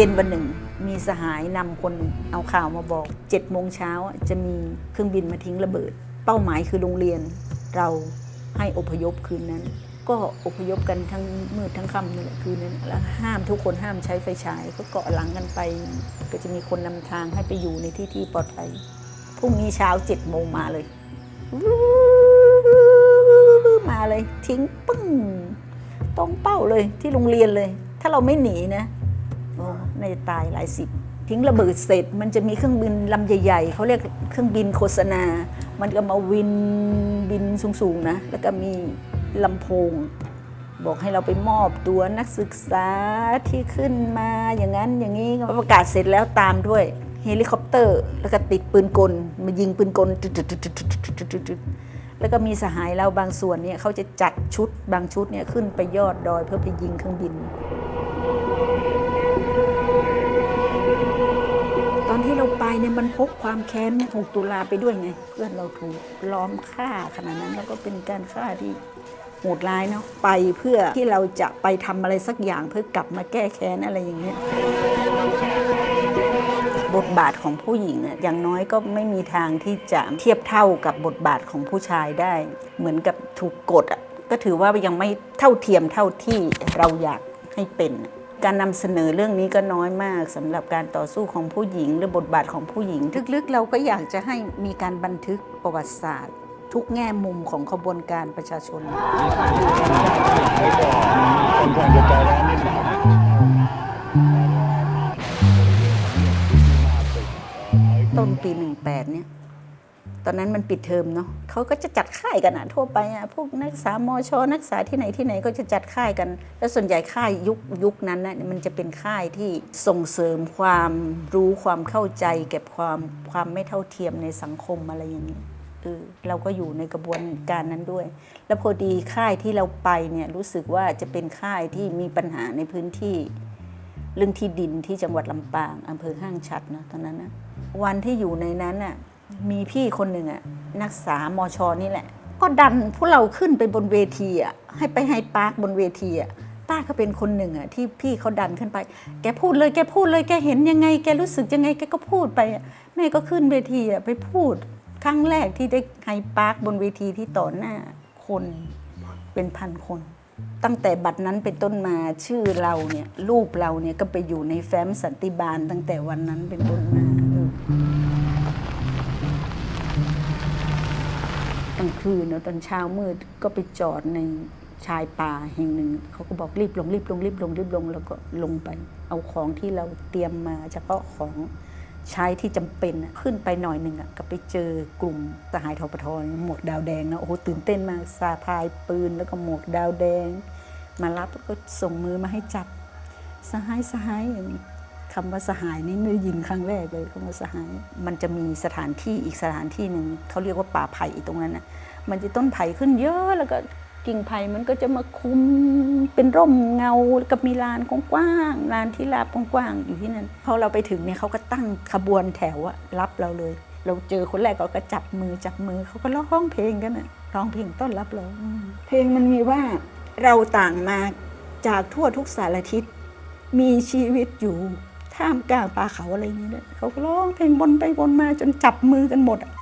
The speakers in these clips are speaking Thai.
ย็นวันหนึ่ง มีสหายนำคนเอาข่าวมาบอก7จ็ดโมงเช้าจะมีเครื่องบินมาทิ้งระเบิด เป้าหมายคือโรงเรียน เราให้อพยพคืนนั้น ก็อพยพกันทั้งมืดทั้งค่ำนี่แหละคืนนั้นแล้วห้ามทุกคนห้ามใช้ไฟฉาย ก็เกาะหลังกันไป ก็จะมีคนนำทางให้ไปอยู่ในที่ที่ปลอดภัยพรุ่งนี้เช้าเจ็ดโมงมาเลยมาเลยทิ้งปึ้งตรงเป้าเลยที่โรงเรียนเลย ถ้าเราไม่หนีนะ โอ้น่าจะตายหลายสิบทิ้งระเบิดเสร็จ มันจะมีเครื่องบินลำใหญ่ๆเขาเรียกเครื่องบินโฆษณา มันก็มาวินบินสูงๆนะแล้วก็มีลำโพง บอกให้เราไปมอบตัวนักศึกษาที่ขึ้นมาอย่างนั้นอย่างนี้ประกาศเสร็จแล้วตามด้วยเฮลิคอปเตอร์ แล้วก็ติดปืนกลมายิงปืนกลแล้วก็มีสหายเราบางส่วนเนี่ยเขาจะจัดชุดบางชุดเนี่ยขึ้นไปยอดดอยเพื่อไปยิงเครื่องบิน ที่เราไปเนี่ยมันพกความแค้น6ตุลาไปด้วยไง เพื่อนเราถูกล้อมฆ่าขนาดนั้นแล้วก็เป็นการฆ่าที่โหดร้ายเนาะไปเพื่อที่เราจะไปทำอะไรสักอย่างเพื่อกลับมาแก้แค้นอะไรอย่างเงี้ยบทบาทของผู้หญิงอะอย่างน้อยก็ไม่มีทางที่จะเทียบเท่ากับบทบาทของผู้ชายได้ เหมือนกับถูกกดอะก็ถือว่ายังไม่เท่าเทียมเท่าที่เราอยากให้เป็น การนำเสนอเรื่องนี้ก็น้อยมากสำหรับการต่อสู้ของผู้หญิง หรือบทบาทของผู้หญิง ลึกๆ เราก็อยากจะให้มีการบันทึกประวัติศาสตร์ ทุกแง่มุมของขบวนการประชาชนค่อนข้างจะใจร้อนนิดหน่อยต้นปี 18 เนี่ย ตอนนั้นมันปิดเทอมเนาะเขาก็จะจัดค่ายกันอะทั่วไปอะพวกนักศึกษามอชนักศึกษาที่ไหนที่ไหนก็จะจัดค่ายกัน แล้วส่วนใหญ่ค่ายยุคยุคนั้นนะมันจะเป็นค่ายที่ส่งเสริมความรู้ความเข้าใจ เก็บความความไม่เท่าเทียมในสังคมอะไรอย่างนี้เออเราก็อยู่ในกระบวนการนั้นด้วย แล้วพอดีค่ายที่เราไปเนี่ยรู้สึกว่าจะเป็นค่ายที่มีปัญหาในพื้นที่ เรื่องที่ดินที่จังหวัดลำปางอำเภอห้างฉัดนะตอนนั้นนะวันที่อยู่ในนั้นน่ะ มีพี่คนหนึ่งอะนักศึกษามอชอนี่แหละ ก็ดันพวกเราขึ้นไปบนเวทีอะให้ไปให้ปาร์คบนเวทีอะป้าก็เป็นคนหนึ่งอะที่พี่เขาดันขึ้นไป แกพูดเลยแกพูดเลยแกเห็นยังไง แกรู้สึกยังไงแกก็พูดไปอะแม่ก็ขึ้นเวทีอะไปพูด ครั้งแรกที่ได้ไฮปาร์คบนเวทีที่ต่อหน้าคนเป็นพันคน ตั้งแต่บัดนั้นเป็นต้นมาชื่อเราเนี่ยรูปเราเนี่ยก็ไปอยู่ในแฟ้มสันติบาลตั้งแต่วันนั้นเป็นต้นมา กลางคืนเนอะตอนเช้ามืดก็ไปจอดในชายป่าแห่งหนึ่ง เขาก็บอกรีบลงรีบลงรีบลงรีบลงแล้วก็ลงไป เอาของที่เราเตรียมมาเฉพาะของใช้ที่จำเป็นขึ้นไปหน่อยหนึ่งอะก็ไปเจอกลุ่มสหายทปทหมวกดาวแดงนะโอ้โหตื่นเต้นมากสาพายปืนแล้วก็หมวกดาวแดง มารับแล้วก็ส่งมือมาให้จับสหายสหายอย่างนี้ คำว่าสหายนี่ได้ยินครั้งแรกเลยคำว่าสหาย มันจะมีสถานที่อีกสถานที่หนึ่งเขาเรียกว่าป่าไผ่ตรงนั้นนะมันจะต้นไผ่ขึ้นเยอะแล้วก็กิ่งไผ่มันก็จะมาคุมเป็นร่มเงาแล้วก็มีลานกว้างลานที่ราบกว้างอยู่ที่นั่นพอเราไปถึงเนี่ยเขาก็ตั้งขบวนแถวอะรับเราเลย เราเจอคนแรกเราก็จับมือจับมือเขาก็ร้องเพลงกันอะร้องเพลงต้อนรับเราเพลงมันมีว่าเราต่างมาจากทั่วทุกสารทิศมีชีวิตอยู่ ข้ามกลางป่าเขาอะไรอย่างนี้เนี่ยเขาก็ร้องเพลงบนไปบนมาจนจับมือกันหมดอะ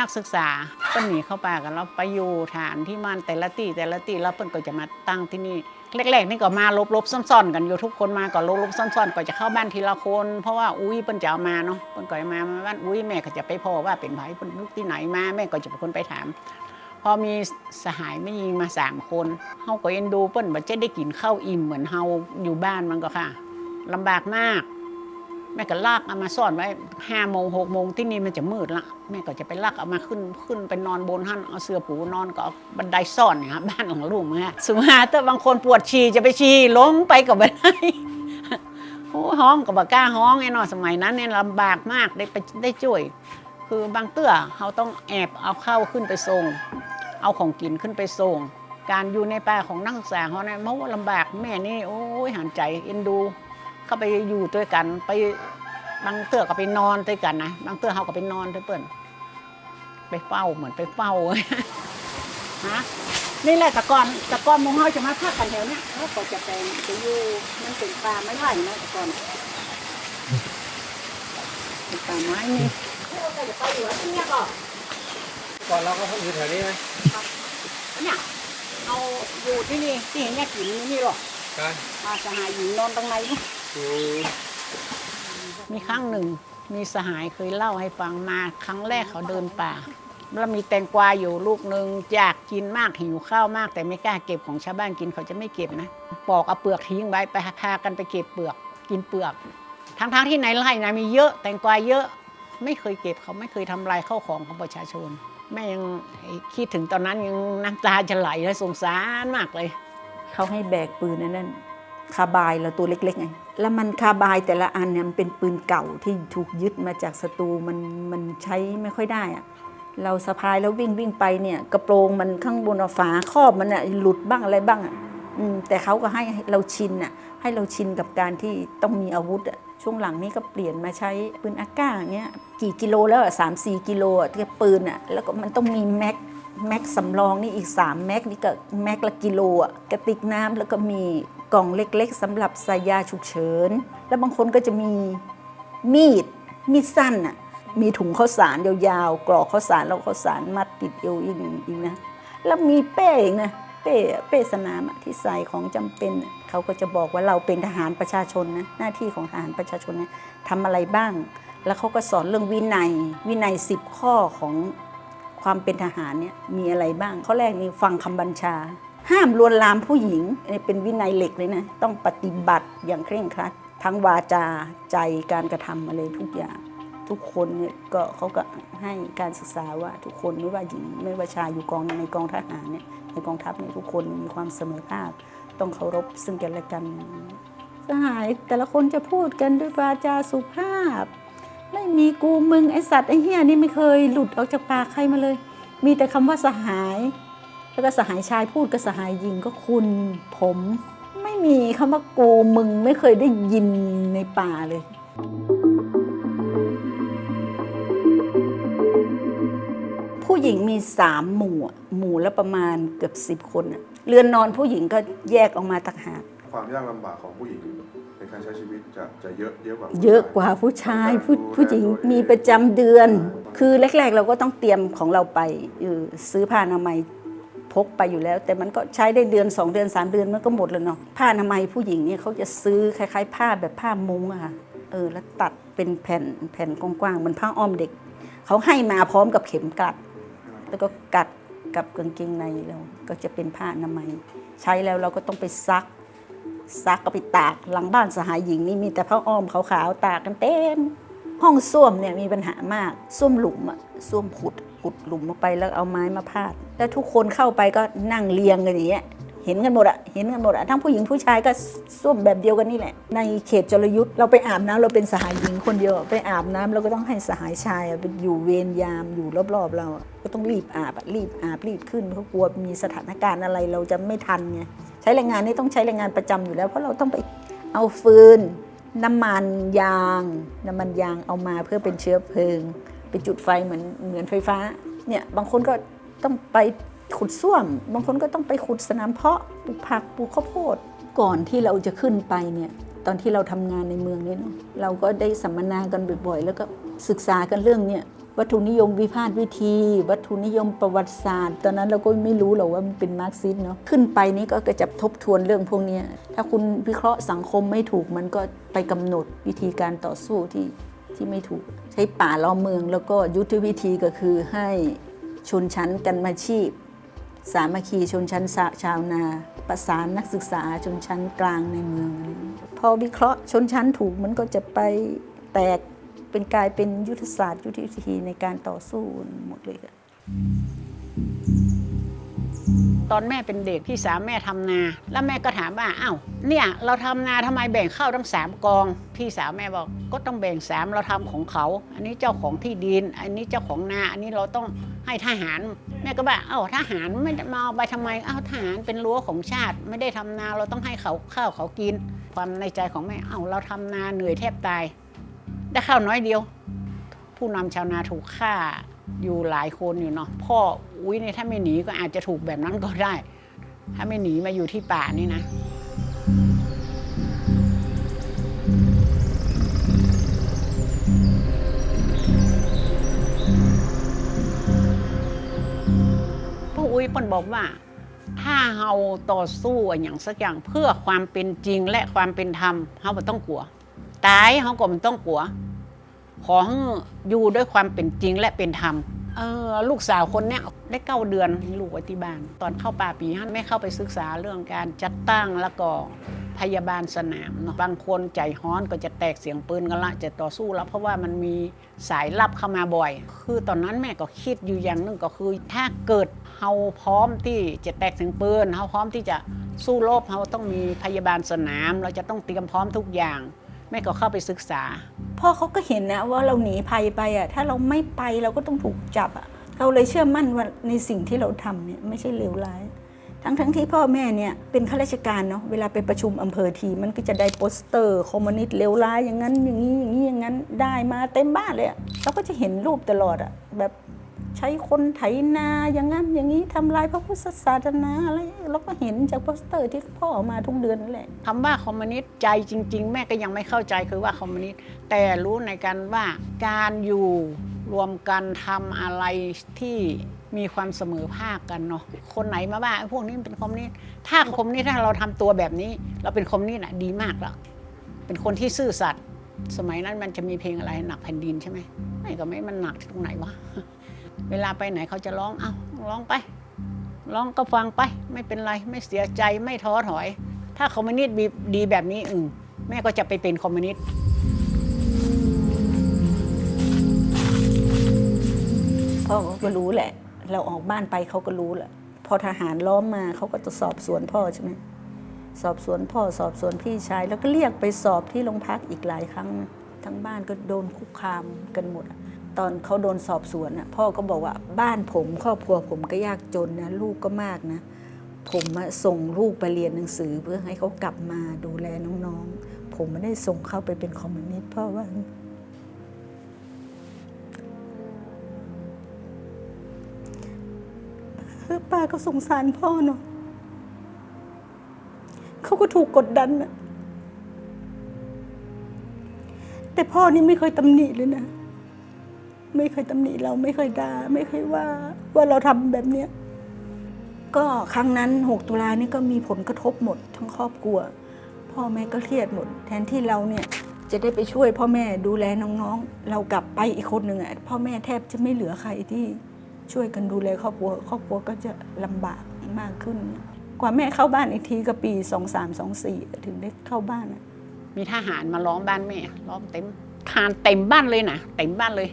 นักศึกษาเปิ้นหนีเข้าป่ากันแล้วไปอยู่ฐานที่มันแต่ละที่แต่ละที่แล้วเปิ้นก็จะมาตั้งที่นี่แรกๆนี่ก็มาลบๆซ่อนๆกันอยู่ทุกคนมาก็ลบๆซ่อนๆก็จะเข้าบ้านทีละคนเพราะว่าอุ้ยเปิ้นจะเอามาเนาะเปิ้นก็จะมามาบ้านอุ้ยแม่ก็จะไปพ่อว่าเป็นไผเปิ้นลูกที่ไหนมาแม่ก็จะเป็นคนไปถาม พอมีสหายไม่ยิงมาสามคนเฮาก็เอ็นดูเปิ้นบ่จะได้กินข้าวอิ่มเหมือนเฮาอยู่บ้านมันก็ค่ะลำบากมาก แม่ก็ลากเอามาซ่อนไว้ห้าโมงหกโมงที่นี่มันจะมืดละแม่ก็จะไปลากเอามาขึ้นขึ้นไปนอนบนหันเอาเสื้อผูนอนก็บันไดซ่อนเนี่ยครับบ้านของลูกเมื่สุมาแต่บางคนปวดฉี่จะไปฉี่ล้มไปกับไปได้โอ้ห้องกับบกล้าห้องไอ้นอสมัยนั้นเนี่ยลำบากมากได้ไปได้ช่วย คือบางเตื้อเขาต้องแอบเอาเข้าวขึ้นไปส่งเอาของกินขึ้นไปส่งการอยู่ในป่าของนักศึกษาเขาเนี่ยมันว่าลำบากแม่นี่โอ้ยหันใจเอ็นดู เข้าไปอยู่ด้วยกัน ไปบางเตื้อก็ไปนอนด้วยกันนะบางเตื้อเขาก็ไปนอนด้วยเปิ้นไปเฝ้าเหมือนไปเฝ้าฮะนี่แหละแต่ก่อนแต่ก่อนหมุงเฮาจะมาพักกันแถวเนี้ยแล้วก็จะไปจะอยู่มันเป็นป่าไม้ไผ่นะแต่ก่อนเป็นป่าไม้นี่เราก็จะไปอยู่ที่เนี่ยก็ก่อนเราก็อยู่แถวนี้ไหมเนี่ยเอาอยู่ที่นี่ที่เห็นเนี่ยกินนี่หรอกกันมาสหายหญิงนอนตรงไหนนี่อื มีครั้งหนึ่ง มีสหายเคยเล่าให้ฟังมา ครั้งแรกเขาเดินป่า แล้วมีแตงกวาอยู่ลูกหนึ่งอยากกินมากหิวข้าวมาก แต่ไม่กล้าเก็บของชาวบ้านกินเขาจะไม่เก็บนะปอกเอาเปลือกทิ้งไว้ไปพากันไปเก็บเปลือกกินเปลือก ทั้งๆที่ในไร่นะมีเยอะแตงกวาเยอะไม่เคยเก็บเขาไม่เคยทำลายข้าวของของประชาชนแม่ยังคิดถึงตอนนั้นยังน้ำตาจะไหลและสงสารมากเลย เขาให้แบกปืนนั่น คาบายเราตัวเล็กๆไงแล้วมันคาบายแต่ละอันเนี่ยมันเป็นปืนเก่าที่ถูกยึดมาจากศัตรูมันมันใช้ไม่ค่อยได้อะเราสะพายแล้ววิ่งวิ่งไปเนี่ยกระโปรงมันข้างบนฝาครอบมันอะหลุดบ้างอะไรบ้างอะแต่เขาก็ให้เราชินอะให้เราชินกับการที่ต้องมีอาวุธอะช่วงหลังนี้ก็เปลี่ยนมาใช้ปืนอากาศเงี้ยกี่กิโลแล้วอะสามสี่กิโลอะที่ปืนอะแล้วก็มันต้องมีแม็กแม็กสำรองนี่อีก 3 แม็กนี่ก็แม็กละกิโลอะกระติกน้ำแล้วก็มี กล่องเล็กๆสำหรับใส่ยาฉุกเฉิน แล้วบางคนก็จะมีมีด มีดสั้นอะมีถุงข้าวสารยาวๆ กรอกข้าวสารแล้วข้าวสารมัดติดเอวอีกอีกนะ แล้วมีเป้อีกนะเป้เป้สนามที่ใส่ของจำเป็นเขาก็จะบอกว่าเราเป็นทหารประชาชนนะหน้าที่ของทหารประชาชนเนี่ยทำอะไรบ้าง แล้วเขาก็สอนเรื่องวินัยวินัยสิบข้อของความเป็นทหารเนี่ยมีอะไรบ้างข้อแรกนี่ฟังคำบัญชา ห้ามลวนลามผู้หญิงนี่เป็นวินัยเหล็กเลยนะ ต้องปฏิบัติอย่างเคร่งครัด ทั้งวาจาใจการกระทำอะไรทุกอย่าง ทุกคนเนี่ยก็เขาก็ให้การศึกษาว่าทุกคนไม่ว่าหญิงไม่ว่าชายอยู่กองในกองทหารเนี่ยในกองทัพเนี่ยทุกคนมีความเสมอภาค ต้องเคารพซึ่งกันและกันสหายแต่ละคนจะพูดกันด้วยวาจาสุภาพ ไม่มีกูมึงไอสัตว์ไอเฮียนี่ไม่เคยหลุดออกจากปากใครมาเลย มีแต่คำว่าสหาย แล้วก็สหายชายพูดกับสหายหญิงก็คุณผมไม่มีคำว่ากูมึงไม่เคยได้ยินในป่าเลย ผู้หญิงมีสามหมู่อะหมู่ละประมาณเกือบสิบคนอะเรือนนอนผู้หญิงก็แยกออกมาต่างหากความยากลำบากของผู้หญิงในการใช้ชีวิตจะจะเยอะเยอะกว่าผู้เยอะชกว่าผู้ชายผู้ดูแลผู้หญิงตัวเอมีประจำเดือน คือแรก ๆ เราก็ต้องเตรียมของเราไปเออซื้อผ้าอนามัยพ กไปอยู่แล้ว แต่มันก็ใช้ได้เดือน 2 เดือน 3 เดือนมันก็หมดแล้วเนาะผ้าอนามัยผู้หญิงเนี่ยเขาจะซื้อคล้ายๆ ผ้าแบบผ้ามุ้งอะค่ะเออแล้วตัดเป็นแผ่นแผ่นกว้างๆเหมันผ้าอ้อมเด็ก เขาให้มาพร้อมกับเข็มกลัด แล้วก็กัดกับกางเกงในเราก็จะเป็นผ้าอนามัย ใช้แล้วเราก็ต้องไปซัก ซักก็ไปตากหลังบ้านสหายหญิงนี่มีแต่ผ้าอ้อมขาวๆตากกันเต็มห้องส้วมเนี่ยมีปัญหามากส้วมหลุมอะส้วมขุด ขุดหลุมลงไปแล้วเอาไม้มาพาด แล้วทุกคนเข้าไปก็นั่งเรียงกันอย่างเงี้ยเห็นกันหมดอะเห็นกันหมดอะทั้งผู้หญิงผู้ชายก็ส้วมแบบเดียวกันนี่แหละ ในเขตจรยุทธ์เราไปอาบน้ำเราเป็นสหายหญิงคนเดียวไปอาบน้ำเราก็ต้องให้สหายชายอะไปอยู่เวรยามอยู่รอบๆเราก็ต้องรีบอาบรีบอาบรีบขึ้นเขาะกลัวมีสถานการณ์อะไรเราจะไม่ทันไงใช้แรงงานนี่ต้องใช้แรงงานประจำอยู่แล้วเพราะเราต้องไปเอาฟืนน้ำมันยาง น้ำมันยางเอามาเพื่อเป็นเชื้อเพลิง ไปจุดไฟเหมือนเหมือนไฟฟ้าเนี่ยบางคนก็ต้องไปขุดส้วม บางคนก็ต้องไปขุดสนามเพาะปลูกผักปลูกข้าวโพดก่อนที่เราจะขึ้นไปเนี่ยตอนที่เราทำงานในเมืองเนี่ยเนอะเราก็ได้สัมมนากันบ่อยๆ แล้วก็ศึกษากันเรื่องเนี่ยวัตถุนิยมวิพาทวิธี วัตถุนิยมประวัติศาสตร์ ตอนนั้นเราก็ไม่รู้หรอกว่ามันเป็นมาร์กซิสเนาะขึ้นไปนี่ก็จะทบทวนเรื่องพวกนี้ถ้าคุณวิเคราะห์สังคมไม่ถูกมันก็ไปกำหนดวิธีการต่อสู้ที่ ที่ไม่ถูก ใช้ป่าล้อมเมือง แล้วก็ยุทธวิธีก็คือให้ชนชั้นกันมาชีพ สามัคคีชนชั้นชาวนา ประสานนักศึกษาชนชั้นกลางในเมือง พอวิเคราะห์ชนชั้นถูกมันก็จะไปแตกเป็นกลายเป็นยุทธศาสตร์ยุทธวิธีในการต่อสู้หมดเลยค่ะ ตอนแม่เป็นเด็กพี่สาวแม่ทำนา แล้วแม่ก็ถามว่าอ้าวเนี่ยเราทำนาทำไมแบ่งข้าวทั้งสามกอง พี่สาวแม่บอกก็ต้องแบ่งสามเราทำของเขา อันนี้เจ้าของที่ดิน อันนี้เจ้าของนา อันนี้เราต้องให้ทหาร แม่ก็บอกอ้าวทหารไม่มาเอาไปทำไมอ้าวทหารเป็นรั้วของชาติ ไม่ได้ทำนาเราต้องให้เขาข้าวเขากิน ความในใจของแม่อ้าวเราทำนาเหนื่อยแทบตาย ได้ข้าวน้อยเดียว ผู้นำชาวนาถูกฆ่าอยู่หลายคนอยู่เนาะพ่อ อุ้ยเนี่ยถ้าไม่หนีก็อาจจะถูกแบบนั้นก็ได้ ถ้าไม่หนีมาอยู่ที่ป่านี่นะพ่ออุ้ยเปิ้นบอกว่า ถ้าเฮาต่อสู้อย่างสักอย่างเพื่อความเป็นจริงและความเป็นธรรมเฮาไม่ต้องกลัว ตายเฮาก็ไม่ต้องกลัว ขอให้อยู่ด้วยความเป็นจริงและเป็นธรรม เออลูกสาวคนเนี้ยได้เก้าเดือนลูกไว้ที่บ้าน ตอนเข้าป่าปีห้าแม่เข้าไปศึกษาเรื่องการจัดตั้งแล้วก็พยาบาลสนามเนาะบางคนใจฮ้อนก็จะแตกเสียงปืนกันละ จะต่อสู้แล้วเพราะว่ามันมีสายลับเข้ามาบ่อย คือตอนนั้นแม่ก็คิดอยู่อย่างหนึงก็คือ ถ้าเกิดเฮาพร้อมที่จะแตกเสียงปืนเฮาพร้อมที่จะสู้รบเฮาต้องมีพยาบาลสนาม เราจะต้องเตรียมพร้อมทุกอย่าง แม่ก็เข้าไปศึกษา พ่อเขาก็เห็นนะว่าเราหนีภัยไปอะถ้าเราไม่ไปเราก็ต้องถูกจับอะเขาเลยเชื่อมั่นว่าในสิ่งที่เราทำเนี่ยไม่ใช่เลวร้าย ทั้งทั้งที่พ่อแม่เนี่ยเป็นข้าราชการเนาะเวลาไปประชุมอำเภอทีมันก็จะได้โปสเตอร์คอมมิวนิสต์เลวร้ายอย่างนั้นอย่างนี้อย่างนี้อย่างนั้นได้มาเต็มบ้านเลยเราก็จะเห็นรูปตลอดอะแบบ ใช้คนไถนาอย่างนั้นอย่างนี้ทำลายพระพุทธศาสนาอะไรเราก็เห็นจากโปสเตอร์ที่พ่อเอามาทุกเดือนนั่นแหละคำว่าคอมมิวนิสต์ใจจริง ๆ แม่ก็ยังไม่เข้าใจคือว่าคอมมิวนิสต์แต่รู้ในการว่าการอยู่รวมกันทำอะไรที่มีความเสมอภาคกันเนาะ คนไหนมาว่าไอ้พวกนี้เป็นคอมมิวนิสต์ถ้าคอมมิวนิสต์ถ้าเราทำตัวแบบนี้ เราเป็นคอมมิวนิสต์อะดีมากแล้ว เป็นคนที่ซื่อสัตย์ สมัยนั้นมันจะมีเพลงอะไรหนักแผ่นดินใช่ไหมไม่ก็ไม่มันหนักที่ตรงไหนวะ เวลาไปไหนเขาจะร้องเอ้าร้องไป ร้องก็ฟังไป ไม่เป็นไรไม่เสียใจไม่ท้อถอย ถ้าคอมมิวนิสต์ดีแบบนี้อืมแม่ก็จะไปเป็นคอมมิวนิสต์พ่อก็รู้แหละ เราออกบ้านไปเขาก็รู้แหละพอทหารล้อมมาเขาก็จะสอบสวนพ่อใช่ไหมสอบสวนพ่อสอบสวนพี่ชาย แล้วก็เรียกไปสอบที่โรงพักอีกหลายครั้ง ทั้งบ้านก็โดนคุกคามกันหมดอะ ตอนเขาโดนสอบสวนอะพ่อก็บอกว่าบ้านผมครอบครัวผมก็ยากจนนะลูกก็มากนะ ผมอะส่งลูกไปเรียนหนังสือเพื่อให้เขากลับมาดูแลน้องๆ ผมไม่ได้ส่งเขาไปเป็นคอมมิวนิสต์เพ่อว่า ป้าก็สงสารพ่อเนาะเขาก็ถูกกดดันนะแต่พ่อนี่ไม่เคยตำหนิเลยนะ ไม่เคยตำหนิเราไม่เคยด่าไม่เคยว่าว่าเราทำแบบเนี้ยก็ครั้งนั้น 6 ตุลานี่ก็มีผลกระทบหมดทั้งครอบครัว พ่อแม่ก็เครียดหมด แทนที่เราเนี่ยจะได้ไปช่วยพ่อแม่ดูแลน้องๆ เรากลับไปอีกคนหนึ่งอะพ่อแม่แทบจะไม่เหลือใครที่ช่วยกันดูแลครอบครัว ครอบครัวก็จะลำบากมากขึ้น กว่าแม่เข้าบ้านอีกทีก็ปี2 3 2 4ถึงได้เข้าบ้านมีทหารมาล้อมบ้านแม่ล้อมเต็มทารเต็มบ้านเลยนะเต็มบ้านเลย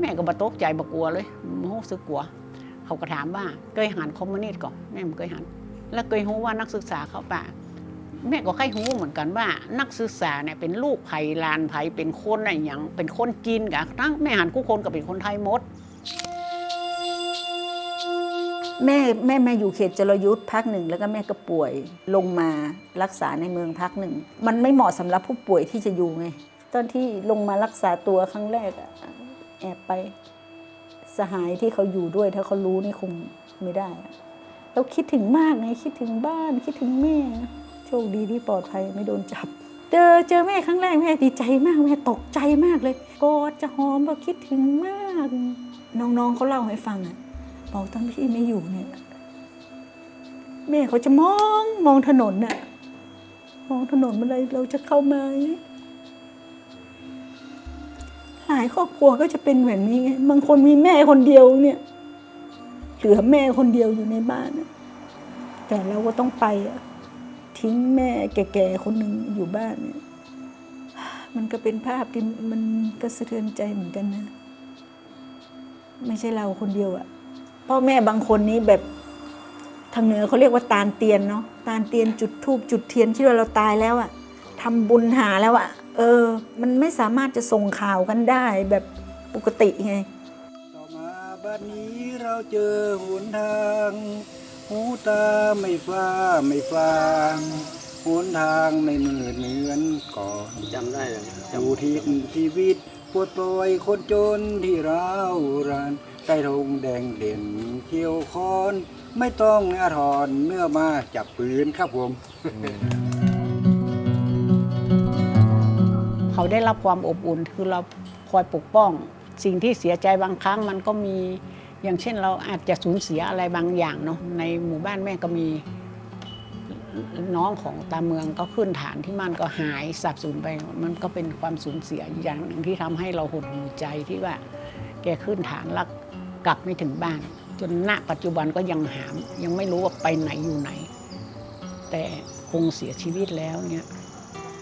แม่ก็บตกใจบกลัวเลยโมโหสึกกลัว เขาก็ถามว่าเคยหันคอมมิวนิสต์ก่อนแม่ไม่เคยหัน แล้วเคยรู้ว่านักศึกษาเขาป่าแม่ก็ใครรู้เหมือนกันว่า นักศึกษาเนี่ยเป็นลูกไผ่ลานไผ่เป็นคนอะไรอย่างเป็นคนจีนกับทั้งแม่หันคู่คนก็เป็นคนไทยหมดแม่แม่แม่อยู่เขตจรยุทธ์พักหนึ่งแล้วก็แม่ก็ป่วยลงมารักษาในเมืองพักหนึ่ง มันไม่เหมาะสำหรับผู้ป่วยที่จะอยู่ไง ตอนที่ลงมารักษาตัวครั้งแรกอะ แอบไปสหายที่เขาอยู่ด้วย ถ้าเขารู้นี่คงไม่ได้ เราคิดถึงมากไงคิดถึงบ้านคิดถึงแม่โชคดีที่ปลอดภัยไม่โดนจับ เจอเจอแม่ครั้งแรกแม่ดีใจมากแม่ตกใจมากเลยกอดจะหอมแบบคิดถึงมาก น้องๆเขาเล่าให้ฟังอะบอกตอนพี่ไม่อยู่เนี่ยแม่เขาจะมองมองถนนน่ะมองถนนเมื่อไรเราจะเข้ามาเนี่ย หลายครอบครัวก็จะเป็นแบบนี้ไงบางคนมีแม่คนเดียวเนี่ยเหลือแม่คนเดียวอยู่ในบ้าน แต่เราก็ต้องไปอะทิ้งแม่แก่ๆคนหนึ่งอยู่บ้านเนี่ยมันก็เป็นภาพที่มันก็สะเทือนใจเหมือนกันนะ ไม่ใช่เราคนเดียวอะพ่อแม่บางคนนี้แบบทางเหนือเขาเรียกว่าตาลเตียนเนาะตาลเตียนจุดทูบจุดเทียนที่ว่าเราตายแล้วอะทำบุญหาแล้วอะ เออ มันไม่สามารถจะส่งข่าวกันได้แบบปกติไง ต่อมาบัดนี้เราเจอหนทาง หูตาไม่ฟ้าไม่ฟางหนทางไม่มืดเหมือนก่อนจำได้เลยดูทิศชีวิตปวดปล่อยคนจนที่ร้าวรานใต้ธงแดงเด่นเขียวคอน ไม่ต้องอาทรเมื่อมาจับปืนครับผม เขาได้รับความอบอุ่นคือเราคอยปกป้อง สิ่งที่เสียใจบางครั้งมันก็มีอย่างเช่นเราอาจจะสูญเสียอะไรบางอย่างเนาะในหมู่บ้านแม่ก็มีน้องของตาเมืองก็ขึ้นฐานที่มันก็หายสับสูญไป มันก็เป็นความสูญเสียอย่างหนึ่งที่ทำให้เราหดหูใจที่ว่า แกขึ้นฐานแล้วกลับไม่ถึงบ้าน จนณปัจจุบันก็ยังหาม ยังไม่รู้ว่าไปไหนอยู่ไหน แต่คงเสียชีวิตแล้วเนี่ย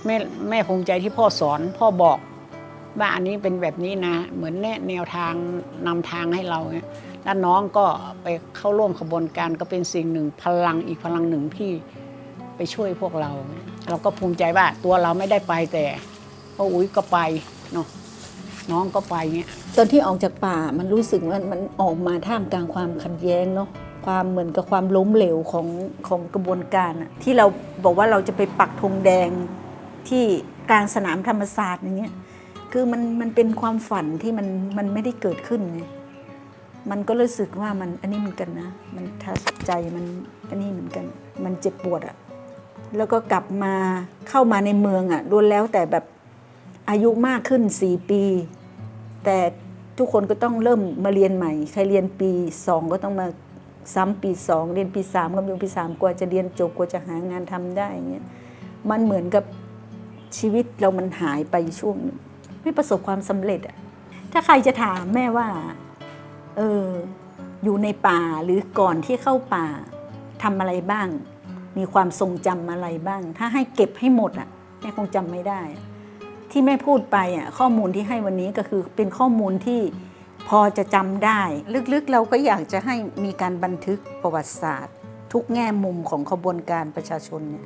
แม่แม่ภูมิใจที่พ่อสอนพ่อบอกว่าอันนี้เป็นแบบนี้นะ เหมือนแนวทางนำทางให้เราเนี่ยแล้วน้องก็ไปเข้าร่วมขบวนการก็เป็นสิ่งหนึ่งพลังอีกพลังหนึ่งที่ไปช่วยพวกเรา เราก็ภูมิใจว่าตัวเราไม่ได้ไปแต่พ่ออุ้ยก็ไปเนาะน้องก็ไปเนี่ยตอนที่ออกจากป่ามันรู้สึกว่ามันออกมาท่ามกลางความขัดแย้งเนาะความเหมือนกับความล้มเหลวของของกระบวนการอะที่เราบอกว่าเราจะไปปักธงแดง ที่กลางสนามธรรมศาสตร์อย่างเงี้ยคือมันมันเป็นความฝันที่มันมันไม่ได้เกิดขึ้นไงมันก็รู้สึกว่ามันอันนี้เหมือนกันนะ มันทัดใจมันอันนี้เหมือนกัน มันเจ็บปวดอะแล้วก็กลับมาเข้ามาในเมืองอะล้วนแล้วแต่แบบอายุมากขึ้นสี่ปี แต่ทุกคนก็ต้องเริ่มมาเรียนใหม่ ใครเรียนปีสองก็ต้องมาซ้ำปีสองเรียนปีสามก็เรียนปีสามกว่าจะเรียนจบกว่าจะหางานทำได้เงี้ยมันเหมือนกับ ชีวิตเรามันหายไปช่วงไม่ประสบความสำเร็จอะถ้าใครจะถามแม่ว่าเอออยู่ในป่าหรือก่อนที่เข้าป่าทำอะไรบ้าง มีความทรงจำอะไรบ้าง ถ้าให้เก็บให้หมดอะแม่คงจำไม่ได้ ที่แม่พูดไปอะข้อมูลที่ให้วันนี้ก็คือเป็นข้อมูลที่พอจะจำได้ ลึกๆเราก็อยากจะให้มีการบันทึกประวัติศาสตร์ ทุกแง่มุมของขบวนการประชาชนเนี่ย